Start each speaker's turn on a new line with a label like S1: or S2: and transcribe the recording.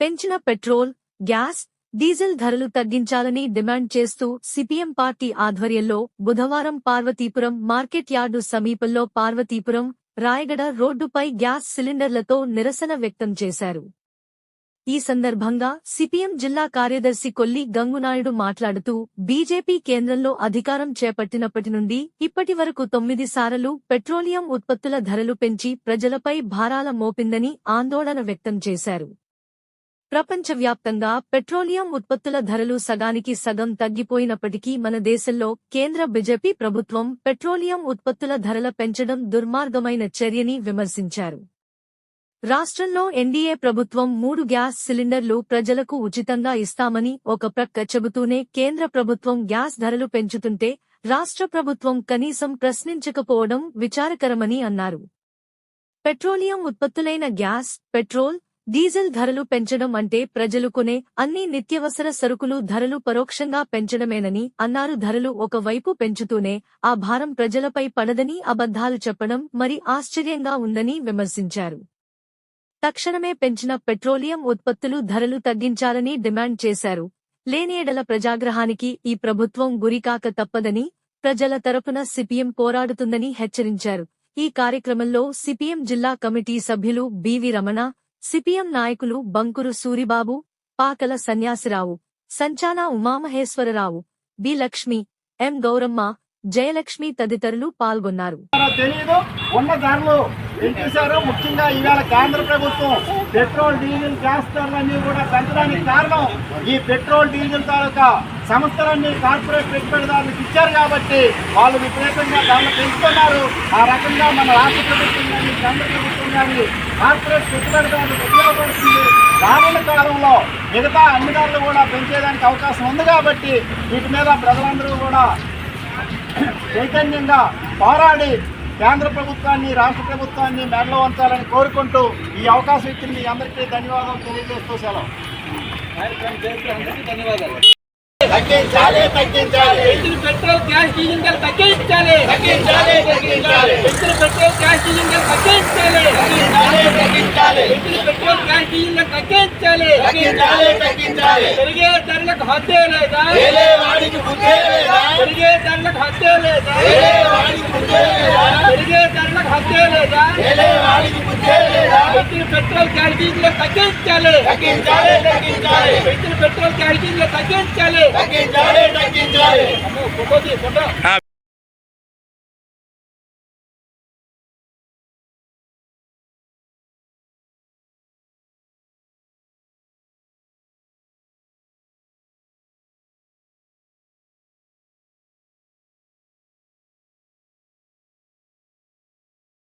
S1: పెంచిన petrol gas diesel ధరలు తగ్గించాలని డిమాండ్ చేస్తూ సిపిఎం పార్టీ ఆధ్వర్యంలో బుధవారం పార్వతీపురం మార్కెట్ యార్డు సమీపంలో పార్వతీపురం రాయగడ రోడ్డుపై గ్యాస్ సిలిండర్లతో నిరసన వ్యక్తం చేశారు. ఈ సందర్భంగా సిపిఎం జిల్లా కార్యదర్శి కొల్లి గంగునాయుడు మాట్లాడుతూ బీజేపీ కేంద్రంలో అధికారం చేపట్టినప్పటి నుండి ఇప్పటి వరకు తొమ్మిది సార్లు పెట్రోలియం ఉత్పత్తుల ధరలు పెంచి ప్రజలపై భారాల మోపిందని ఆందోళన వ్యక్తం చేశారు. ప్రపంచవ్యాప్తంగా పెట్రోలియం ఉత్పత్తుల ధరలు సగానికి సగం తగ్గిపోయినప్పటికీ మన దేశంలో కేంద్ర బీజేపీ ప్రభుత్వం పెట్రోలియం ఉత్పత్తుల ధరల పెంచడం దుర్మార్గమైన చర్యని విమర్శించారు. రాష్ట్రంలో ఎన్డీఏ ప్రభుత్వం మూడు గ్యాస్ సిలిండర్లు ప్రజలకు ఉచితంగా ఇస్తామని ఒక ప్రక్క చెబుతూనే కేంద్ర ప్రభుత్వం గ్యాస్ ధరలు పెంచుతుంటే రాష్ట్ర ప్రభుత్వం కనీసం ప్రశ్నించకపోవడం విచారకరమని అన్నారు. పెట్రోలియం ఉత్పత్తులైన గ్యాస్ పెట్రోల్ డీజిల్ ధరలు పెంచడం అంటే ప్రజలు కొనే అన్ని నిత్యవసర సరుకులు ధరలు పరోక్షంగా పెంచడమేనని అన్నారు. ధరలు ఒకవైపు పెంచుతూనే ఆ భారం ప్రజలపై పడదని అబద్ధాలు చెప్పడం మరి ఆశ్చర్యంగా ఉందని విమర్శించారు. తక్షణమే పెంచిన పెట్రోలియం ఉత్పత్తులు ధరలు తగ్గించాలని డిమాండ్ చేశారు. లేనేడల ప్రజాగ్రహానికి ఈ ప్రభుత్వం గురికాక తప్పదని ప్రజల తరపున సిపిఎం పోరాడుతుందని హెచ్చరించారు. ఈ కార్యక్రమంలో సిపిఎం జిల్లా కమిటీ సభ్యులు బివి రమణ సిపిఎం నాయకులు బంకురు సూరిబాబు పాకల సన్యాసిరావు సంచాన ఉమామహేశ్వరరావు బి లక్ష్మి ఎం గౌరమ్మ జయలక్ష్మి తదితరులు పాల్గొన్నారు.
S2: ఉన్నారో ముఖ్యంగా ఈవేళ కేంద్ర ప్రభుత్వం పెట్రోల్ డీజిల్ గ్యాస్ ధరలన్నీ కూడా పెంచడానికి కారణం ఈ పెట్రోల్ డీజిల్ తాలూకా సంస్థలన్నీ కార్పొరేట్ పెట్టుబడిదారులకు ఇచ్చారు కాబట్టి వాళ్ళు విపరీతంగా ధరలు పెంచుతున్నారు. ఆ రకంగా మన రాష్ట్ర ప్రభుత్వం కానీ కేంద్ర ప్రభుత్వం కానీ కార్పొరేట్ పెట్టుబడిదారులకు ఉపయోగపడుతుంది. రానున్న కాలంలో మిగతా అన్ని ధరలు కూడా పెంచేదానికి అవకాశం ఉంది కాబట్టి వీటి మీద ప్రజలందరూ కూడా చైతన్యంగా పోరాడి కేంద్ర ప్రభుత్వాన్ని రాష్ట్ర ప్రభుత్వాన్ని మెడలో ఉంచాలని కోరుకుంటూ ఈ అవకాశం ఇచ్చిన మీ అందరికీ ధన్యవాదాలు తెలియజేస్తూ సెలవు. తగ్గించాలి తగ్గించాలి.
S3: పెంచిన పెట్రోల్ గ్యాస్ డీజిల్ తగ్గించాలి.
S2: తగ్గించాలి తగ్గించాలి.
S3: పెట్రోల్ గ్యాస్ డీజిల్ తగ్గించాలి.
S2: తగ్గించాలి
S3: పెట్రోల్ గ్యాస్ డీజిల్ తగ్గించాలి.
S2: తగ్గించాలి తగ్గించాలి.
S3: పెరిగే ధరలకు హద్దే లేదా?
S2: వాడికి బుద్ధే లేదా?
S3: పెరిగే ధరలకు హద్దే లేదా
S2: వేలే వాడికి బుద్ధే లేదా
S3: పెరిగే ధరలకు హద్దే లేదా
S2: వేలే వాడికి బుద్ధే లేదా
S3: పెంచిన పెట్రోల్ గ్యాస్ డీజిల్ ధర తగ్గించాలి
S2: తగ్గించాలి తగ్గించాలి
S3: పెంచిన పెట్రోల్ గ్యాస్ డీజిల్ ధర తగ్గించాలి
S2: తగ్గించాలి తగ్గించాలి
S3: ఫోటో తీ, ఫోటో